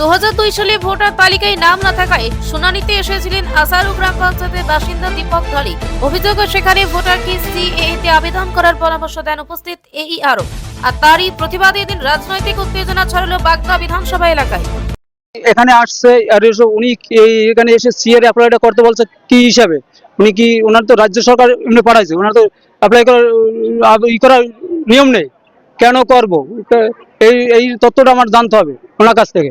দু সালে ভোটার তালিকায় নাম না থাকায় শুনানিতে এসেছিলেন আসারু গ্রাম পঞ্চায়েতের বাসিন্দা দীপক ঢালি অভিযোগ সেখানে ভোটারকে সিএতে আবেদন করার পরামর্শ দেন উপস্থিত এই আরও আর তারই প্রতিবাদে এদিন রাজনৈতিক উত্তেজনা ছড়ালো বাগদা বিধানসভা এলাকায়। এখানে আসছে, আর উনি এখানে এসে সিএর অ্যাপ্লাইটা করতে বলছে কি হিসাবে? উনি কি ওনার তো রাজ্য সরকার এমনি পাঠাইছে ওনার তো অ্যাপ্লাই করার ই করার নিয়ম নেই। কেন করব? এই এই তথ্যটা আমার জানতে হবে ওনার কাছ থেকে।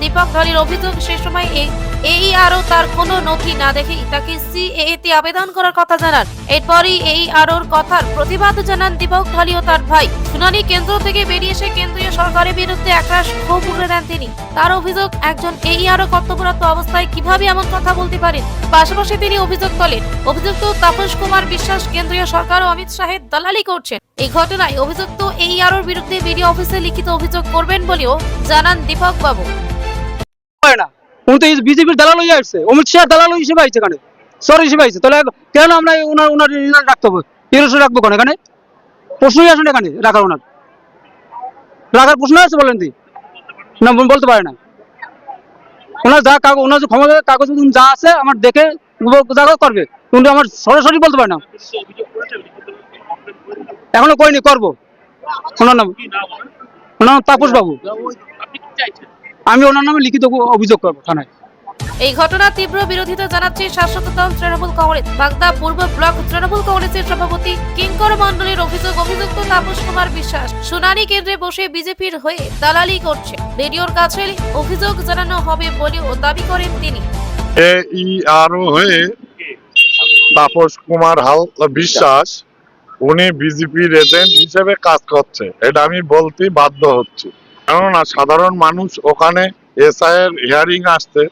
দীপক ঢালির অভিযোগ সে সময় এই এই আরও তার কোনো নথি না দেখে তাকে সিএতে আবেদন করার কথা জানান। এরপরই এই আরোর কথার প্রতিবাদ জানান দীপক ঢালি ও তার ভাই। শুনানি কেন্দ্র থেকে বেরিয়ে এসে কেন্দ্রীয় সরকারের বিরুদ্ধে একরাশ ক্ষোভ উগড়ে দেন তিনি। তার অভিযোগ, একজন এই আরও কর্তব্যরত অবস্থায় কীভাবে এমন কথা বলতে পারেন? পাশাপাশি তিনি অভিযোগ তোলেন, অভিযুক্ত তাপস কুমার বিশ্বাস কেন্দ্রীয় সরকার ও অমিত শাহের দালালি করছেন। এই ঘটনায় অভিযুক্ত এই আরোর বিরুদ্ধে বিডিও অফিসে লিখিত অভিযোগ করবেন বলেও জানান দীপক বাবু উনি তো বিজেপির দালাল হয়ে আসছে। অমিত শাহ দালাল হিসেবে আইছে এখানে। সর হিসেবে আইছে তাহলে কেন আমরা ওনার ওনার ওনার রাখতে হবে? ইরোসে রাখব কেন এখানে? প্রশ্নই আসে না এখানে, রাখার ওনার রাখার প্রশ্ন আছে বলেন তুই না বলতে পারে না। ওনার যা কাগজ ওনার যে ক্ষমতা, কাগজ যা আছে, আমার দেখে যা করবে কিন্তু আমার সরাসরি বলতে পারে না। এখনও করিনি, করব। ওনার নাম ওনার নাম তাপস বাবু আমি ওনার নামে লিখিত অভিযোগ করব থানায়। এই ঘটনার তীব্র বিরোধিতা জানাচ্ছে শাসক দল তৃণমূল কংগ্রেস। বাগদা পূর্ব ব্লক তৃণমূল কংগ্রেসের সভাপতি কিঙ্কর মন্ডলের অভিযোগ অভিযুক্ত তাপস কুমার বিশ্বাস শুনানি কেন্দ্রে বসে বিজেপির হয়ে দালালি করছে। রেডিওর কাছে অভিযোগ জানানো হবে বলেও দাবি করেন তিনি। ই আরও হয়ে তাপস কুমার হাল বিশ্বাস উনি বিজেপির এজেন্ট হিসেবে কাজ করছে। এটা আমি বলতে বাধ্য হচ্ছি। কেননা সাধারণ মানুষ ওখানে এসআই এর হিয়ারিং আসতে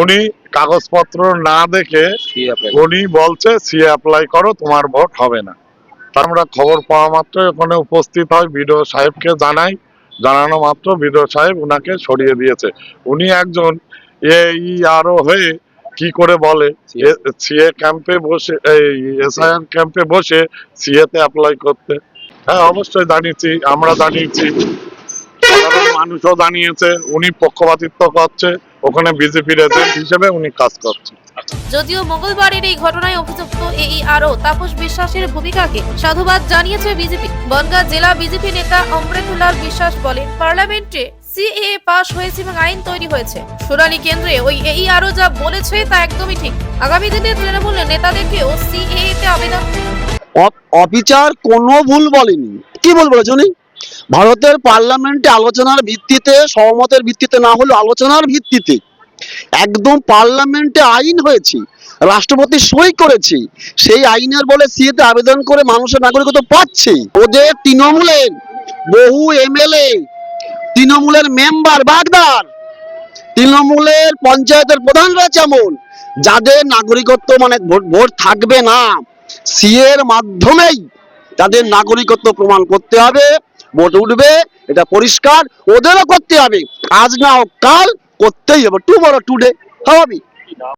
উনি কাগজপত্র না দেখে উনি বলছে সি অ্যাপ্লাই করো তোমার ভোট হবে না। আমরা খবর পাওয়া মাত্র ওখানে উপস্থিত হয় বিডিও সাহেবকে জানাই। জানানো মাত্র বিডিও সাহেব উনাকে সরিয়ে দিয়েছে। উনি একজন এই আরও হয়ে কি করে বলে সিএ ক্যাম্পে বসে এই এসআইআর ক্যাম্পে বসে সিএ তে অ্যাপ্লাই করতে। হ্যাঁ অবশ্যই জানিয়েছি আমরা জানিয়েছি। মানুষও জানিয়েছে উনি পক্ষপাতিত্ব করছে ওখানে বিজেপির এজেন্ট হিসেবে উনি কাজ করছে যদিও মঙ্গলবারের এই ঘটনায় অভিযুক্ত এই আরও তাপস বিশ্বাসের ভূমিকাকে সাধুবাদ জানিয়েছে বিজেপি বনগাঁ জেলা বিজেপি নেতা অমৃতুল্লাল বিশ্বাস বলেন পার্লামেন্টে সিএ পাশ হয়েছে এবং আইন তৈরি হয়েছে। শুনানি কেন্দ্রে ওই এই আরও যা বলেছে তা একদমই ঠিক। আগামী দিনে তৃণমূল নেতাদেরকেও সিএ তে আবেদন অবিচার কোনো ভুল বলেনি। কি ভুল বলেছে উনি? ভারতের পার্লামেন্টে আলোচনার ভিত্তিতে, সহমতের ভিত্তিতে না হলেও আলোচনার ভিত্তিতে একদম পার্লামেন্টে আইন হয়েছে, রাষ্ট্রপতি সই করেছে, সেই আইনের বলে সিএতে আবেদন করে মানুষের নাগরিকত্ব পাচ্ছে। ওদের তৃণমূলের বহু এমএলএ, তৃণমূলের মেম্বার বাগদার, তৃণমূলের পঞ্চায়েতের প্রধানরা যেমন, যাদের নাগরিকত্ব মানে ভোট থাকবে না, সিএর মাধ্যমেই তাদের নাগরিকত্ব প্রমাণ করতে হবে। ভোট উঠবে, এটা পরিষ্কার, ওদেরও করতে হবে। আজ না হোক, কাল করতেই হবে। টু বড় টুডে হবে